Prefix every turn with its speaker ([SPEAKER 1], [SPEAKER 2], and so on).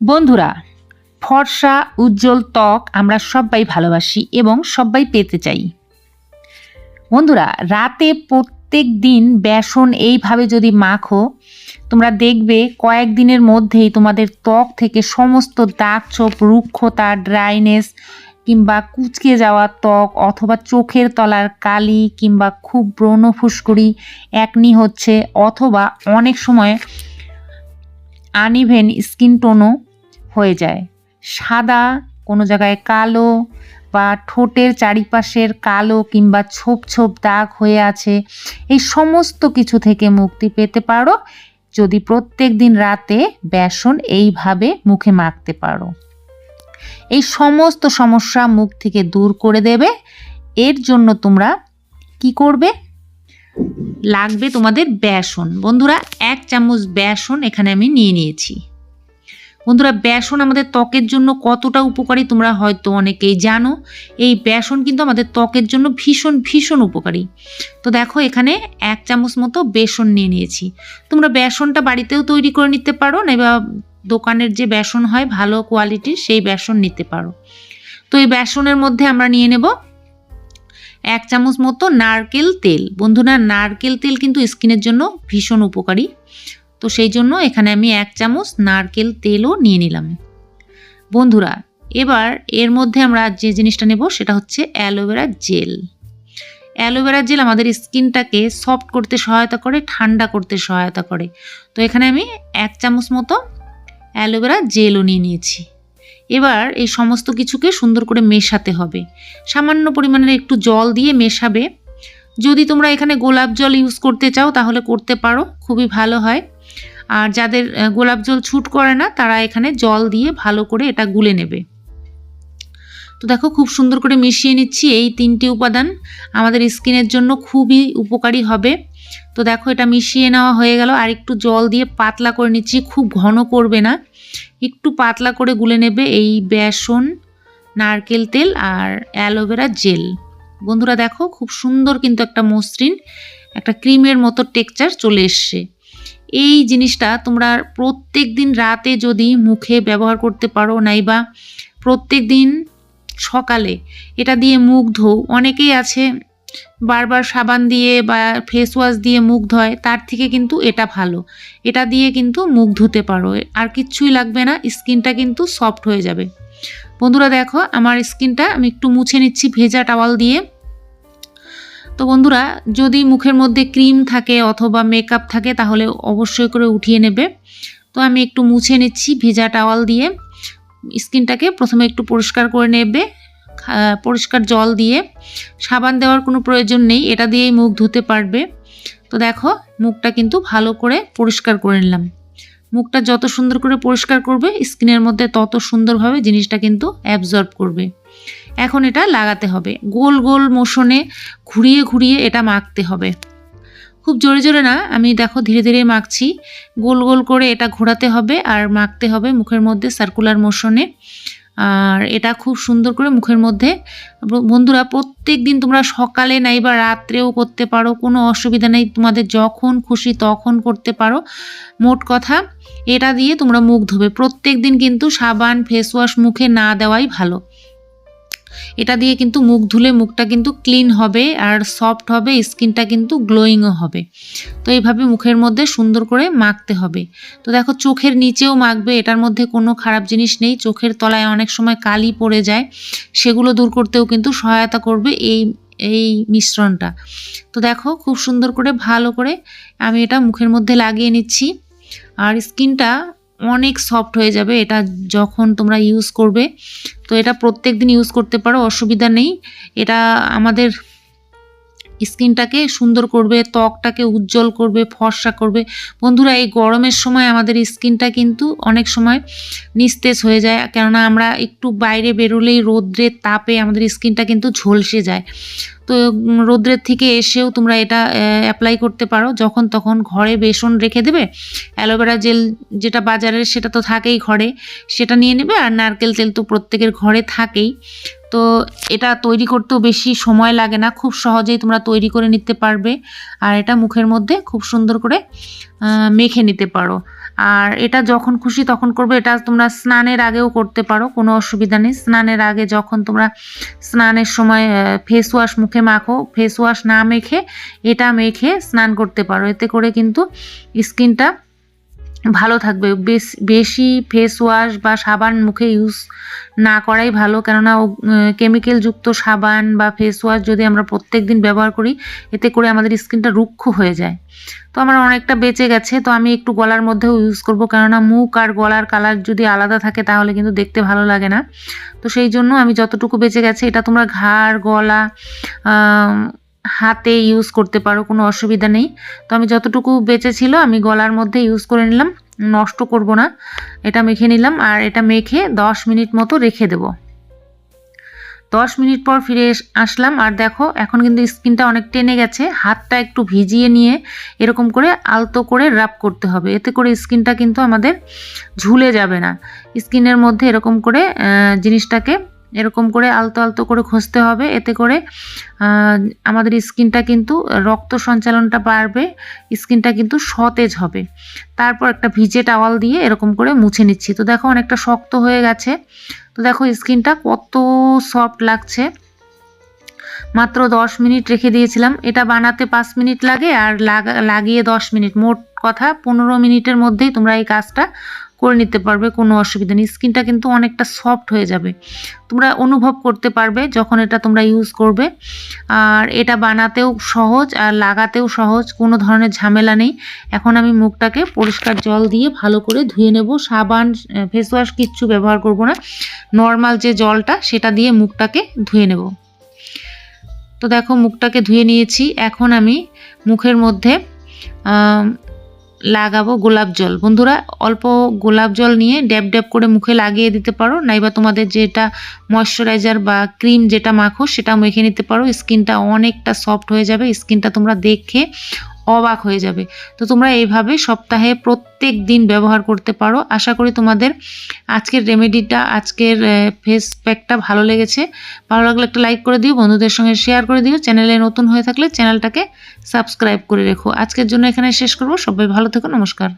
[SPEAKER 1] বন্ধুরা, ফর্সা, উজ্জ্বল ত্বক আমরা সবাই ভালোবাসি এবং সবাই পেতে চাই। বন্ধুরা, রাতে প্রত্যেক দিন বেসন এইভাবে যদি মাখো, তোমরা দেখবে কয়েকদিনের মধ্যেই তোমাদের ত্বক থেকে সমস্ত দাগ ছোপ, রুক্ষতা, ড্রাইনেস কিংবা কুচকে যাওয়া ত্বক অথবা চোখের তলার কালি কিংবা খুব ব্রণ ফুসকুড়ি, একনি হচ্ছে অথবা অনেক সময় আনইভেন স্কিন টোনও হয়ে যায়। সাদা, কোনো জায়গায় কালো বা ঠোঁটের চারিপাশের কালো কিংবা ছোপ ছোপ দাগ হয়ে আছে, এই সমস্ত কিছু থেকে মুক্তি পেতে পারো। যদি প্রত্যেক দিন রাতে বেসন এইভাবে মুখে মাখতে পারো। এই সমস্ত সমস্যা মুখ থেকে দূর করে দেবে। এর জন্য তোমরা কি করবে? লাগবে তোমাদের বেসন। বন্ধুরা, এক চামচ বেসন এখানে আমি নিয়ে নিয়েছি। বন্ধুরা, বেসন আমাদের ত্বকের জন্য কতটা উপকারী তোমরা হয়তো অনেকেই জানো। এই বেসন কিন্তু আমাদের ত্বকের জন্য ভীষণ ভীষণ উপকারী। তো দেখো, এখানে এক চামচ মতো বেসন নিয়ে নিয়েছি। তোমরা বেসনটা বাড়িতেও তৈরি করে নিতে পারো বা দোকানের যে বেসন হয়, ভালো কোয়ালিটির সেই বেসন নিতে পারো। তো এই বেসনের মধ্যে আমরা নিয়ে নেব এক চামচ মতো নারকেল তেল। বন্ধুরা, নারকেল তেল কিন্তু স্কিনের জন্য ভীষণ উপকারী। তো সেই জন্য এখানে আমি এক চামচ নারকেল তেলও নিয়ে নিলাম। বন্ধুরা, এবার এর মধ্যে আমরা যে জিনিসটা নেব সেটা হচ্ছে অ্যালোভেরা জেল। অ্যালোভেরা জেল আমাদের স্কিনটাকে সফট করতে সহায়তা করে, ঠান্ডা করতে সহায়তা করে। তো এখানে আমি এক চামচ মতো অ্যালোভেরা জেলও নিয়ে নিয়েছি। এবার এই সমস্ত কিছুকে সুন্দর করে মেশাতে হবে। সামান্য পরিমাণের একটু জল দিয়ে মেশাবে। যদি তোমরা এখানে গোলাপ জল ইউজ করতে চাও তাহলে করতে পারো, খুবই ভালো হয়। আর যাদের গোলাপ জল ছুট করে না, তারা এখানে জল দিয়ে ভালো করে এটা গুলে নেবে। তো দেখো, খুব সুন্দর করে মিশিয়ে নিচ্ছি এই তিনটি উপাদান। আমাদের স্কিনের জন্য খুবই উপকারী হবে। তো দেখো, এটা মিশিয়ে নেওয়া হয়ে গেল। আর একটু জল দিয়ে পাতলা করে নিচ্ছি, খুব ঘন করবে না। একটু পাতলা করে গুলে নেবে এই বেসন, নারকেল তেল আর অ্যালোভেরা জেল। বন্ধুরা দেখো, খুব সুন্দর কিন্তু একটা মসৃণ, একটা ক্রিমের মতো টেক্সচার চলে এসছে। এই জিনিসটা তোমরা প্রত্যেক দিন রাতে যদি মুখে ব্যবহার করতে পারো, নাইবা প্রত্যেক দিন সকালে এটা দিয়ে মুখ ধোও। অনেকেই আছে বারবার সাবান দিয়ে বা ফেস ওয়াশ দিয়ে মুখ ধোয়, তার থেকে কিন্তু এটা ভালো। এটা দিয়ে কিন্তু মুখ ধুতে পারো। আর কিচ্ছুই লাগবে না, স্কিনটা কিন্তু সফট হয়ে যাবে। বন্ধুরা দেখো, আমার স্কিনটা আমি একটু মুছে নিচ্ছি ভেজা টাওয়াল দিয়ে। তো বন্ধুরা, যদি মুখের মধ্যে ক্রিম থাকে অথবা মেকআপ থাকে, তাহলে অবশ্যই করে উঠিয়ে নেবে। তো আমি একটু মুছে নিচ্ছি ভেজা টাওয়াল দিয়ে। স্কিনটাকে প্রথমে একটু পরিষ্কার করে নেবে পরিষ্কার জল দিয়ে। সাবান দেওয়ার কোনো প্রয়োজন নেই, এটা দিয়েই মুখ ধুতে পারবে। তো দেখো, মুখটা কিন্তু ভালো করে পরিষ্কার করে নিলাম। মুখটা যত সুন্দর করে পরিষ্কার করবে, স্কিনের মধ্যে তত সুন্দরভাবে জিনিসটা কিন্তু অ্যাবজর্ব করবে। এখন এটা লাগাতে হবে। গোল গোল মোশনে ঘুরিয়ে ঘুরিয়ে এটা মাখতে হবে। খুব জোরে জোরে না, আমি দেখো ধীরে ধীরে মাখছি। গোল গোল করে এটা ঘোরাতে হবে আর মাখতে হবে মুখের মধ্যে সার্কুলার মোশনে আর এটা খুব সুন্দর করে মুখের মধ্যে। বন্ধুরা প্রত্যেক দিন তোমরা সকালে নাই বা রাত্রেও করতে পারো, কোনো অসুবিধা নেই। তোমাদের যখন খুশি তখন করতে পারো। মোট কথা, এটা দিয়ে তোমরা মুখ ধোবে। প্রত্যেক দিন কিন্তু সাবান ফেস ওয়াশ মুখে না দেওয়াই ভালো। এটা দিয়ে কিন্তু মুখ ধুলে মুখটা কিন্তু ক্লিন হবে আর সফট হবে, স্কিনটা কিন্তু গ্লোয়িংও হবে। তো এইভাবে মুখের মধ্যে সুন্দর করে মাখতে হবে। তো দেখো চোখের নিচেও মাখবে, এটার মধ্যে কোনো খারাপ জিনিস নেই। চোখের তলায় অনেক সময় কালি পড়ে যায়, সেগুলো দূর করতেও কিন্তু সহায়তা করবে এই এই মিশ্রণটা। তো দেখো খুব সুন্দর করে ভালো করে আমি এটা মুখের মধ্যে লাগিয়ে নিচ্ছি। আর স্কিনটা অনেক সফট হয়ে যাবে, এটা যখন তোমরা ইউজ করবে, তো এটা প্রত্যেক দিন ইউজ করতে পারো, অসুবিধা নেই। এটা আমাদের স্কিনটাকে সুন্দর করবে, ত্বকটাকে উজ্জ্বল করবে, ফর্সা করবে। বন্ধুরা, এই গরমের সময় আমাদের স্কিনটা কিন্তু অনেক সময় নিস্তেজ হয়ে যায়। কেননা আমরা একটু বাইরে বেরোলেই রোদ্রের তাপে আমাদের স্কিনটা কিন্তু ঝলসে যায়। তো রোদ্রের থেকে এসেও তোমরা এটা অ্যাপ্লাই করতে পারো। যখন তখন ঘরে বেসন রেখে দেবে, অ্যালোভেরা জেল যেটা বাজারের সেটা তো থাকেই ঘরে। সেটা নিয়ে নেবে আর নারকেল তেল তো প্রত্যেকের ঘরে থাকেই। তো এটা তৈরি করতেও বেশি সময় লাগে না, খুব সহজেই তোমরা তৈরি করে নিতে পারবে। আর এটা মুখের মধ্যে খুব সুন্দর করে মেখে নিতে পারো। আর এটা যখন খুশি তখন করবে, এটা তোমরা স্নানের আগেও করতে পারো, কোনো অসুবিধা নেই। স্নানের আগে যখন তোমরা স্নানের সময় ফেস ওয়াশ মুখে মাখো ফেস ওয়াশ না মেখে এটা মেখে স্নান করতে পারো। এতে করে কিন্তু স্কিনটা ভালো থাকবে। বেশ- ফেস ওয়াশ বা সাবান মুখে ইউজ না করাই ভালো। কেননা কেমিক্যালযুক্ত সাবান বা ফেস ওয়াশ যদি আমরা প্রত্যেক দিন ব্যবহার করি, এতে করে আমাদের স্কিনটা রুক্ষ হয়ে যায়। তো আমার অনেকটা বেঁচে গেছে, তো আমি একটু গলার মধ্যেও ইউজ করব। কেননা মুখ আর গলার কালার যদি আলাদা থাকে, তাহলে কিন্তু দেখতে ভালো লাগে না। তো সেই জন্য আমি যতটুকু বেঁচে গেছে, এটা তোমরা ঘাড়, গলা হাতে ইউজ করতে পারো, কোনো অসুবিধা নেই। তো আমি যতটুকু বেঁচে ছিল আমি গলার মধ্যে ইউজ করে নিলাম, নষ্ট করব না। এটা মেখে নিলাম আর এটা মেখে দশ মিনিট মতো রেখে দেব। দশ মিনিট পর ফিরে আসলাম আর দেখো, এখন কিন্তু স্কিনটা অনেক টেনে গেছে, হাতটা একটু ভিজিয়ে নিয়ে এরকম করে আলতো করে রাব করতে হবে। এতে করে স্কিনটা কিন্তু আমাদের ঝুলে যাবে না। স্কিনের মধ্যে এরকম করে জিনিসটাকে এরকম করে আলতো আলতো করে ঘষতে হবে। এতে করে আমাদের স্কিনটা কিন্তু রক্ত সঞ্চালনটা বাড়বে, স্কিনটা কিন্তু সতেজ হবে। তারপর একটা ভিজে টাওয়াল দিয়ে এরকম করে মুছে নিচ্ছি। তো দেখো অনেকটা শক্ত হয়ে গেছে। তো দেখো স্কিনটা কত সফট লাগছে। মাত্র দশ মিনিট রেখে দিয়েছিলাম। এটা বানাতে পাঁচ মিনিট লাগে আর লাগা- লাগিয়ে দশ মিনিট। মোট কথা পনেরো মিনিটের মধ্যেই তোমরা এই কাজটা করে নিতে পারবে, কোনো অসুবিধা নেই। স্কিনটা কিন্তু অনেকটা সফট হয়ে যাবে। তোমরা অনুভব করতে পারবে যখন এটা তোমরা ইউজ করবে। আর এটা বানাতেও সহজ, আর লাগাতেও সহজ, কোনো ধরনের ঝামেলা নেই। এখন আমি মুখটাকে পরিষ্কার জল দিয়ে ভালো করে ধুয়ে নেব। সাবান ফেস ওয়াশ কিচ্ছু ব্যবহার করব না। নর্মাল যে জলটা, সেটা দিয়ে মুখটাকে ধুয়ে নেব। তো দেখো, মুখটাকে ধুয়ে নিয়েছি। এখন আমি মুখের মধ্যে লাগাবো গোলাপ জল। বন্ধুরা, অল্প গোলাপ জল নিয়ে ড্যাব ড্যাব করে মুখে লাগিয়ে দিতে পারো, নাইবা তোমাদের যেটা ময়শ্চারাইজার বা ক্রিম যেটা মাখো, সেটা মেখে নিতে পারো। স্কিনটা অনেকটা সফট হয়ে যাবে, স্কিনটা তোমরা দেখে অবাক হয়ে যাবে। তো তোমরা এইভাবে সপ্তাহে প্রত্যেক দিন ব্যবহার করতে পারো। আশা করি তোমাদের আজকের রেমেডিটা আজকের ফেস প্যাকটা ভালো লেগেছে। ভালো লাগলে একটা লাইক করে দিও, বন্ধুদের সঙ্গে শেয়ার করে দিও। চ্যানেলে নতুন হয়ে থাকলে চ্যানেলটাকে সাবস্ক্রাইব করে রেখো। আজকের জন্য এখানে শেষ করব। সবাই ভালো থেকো, নমস্কার।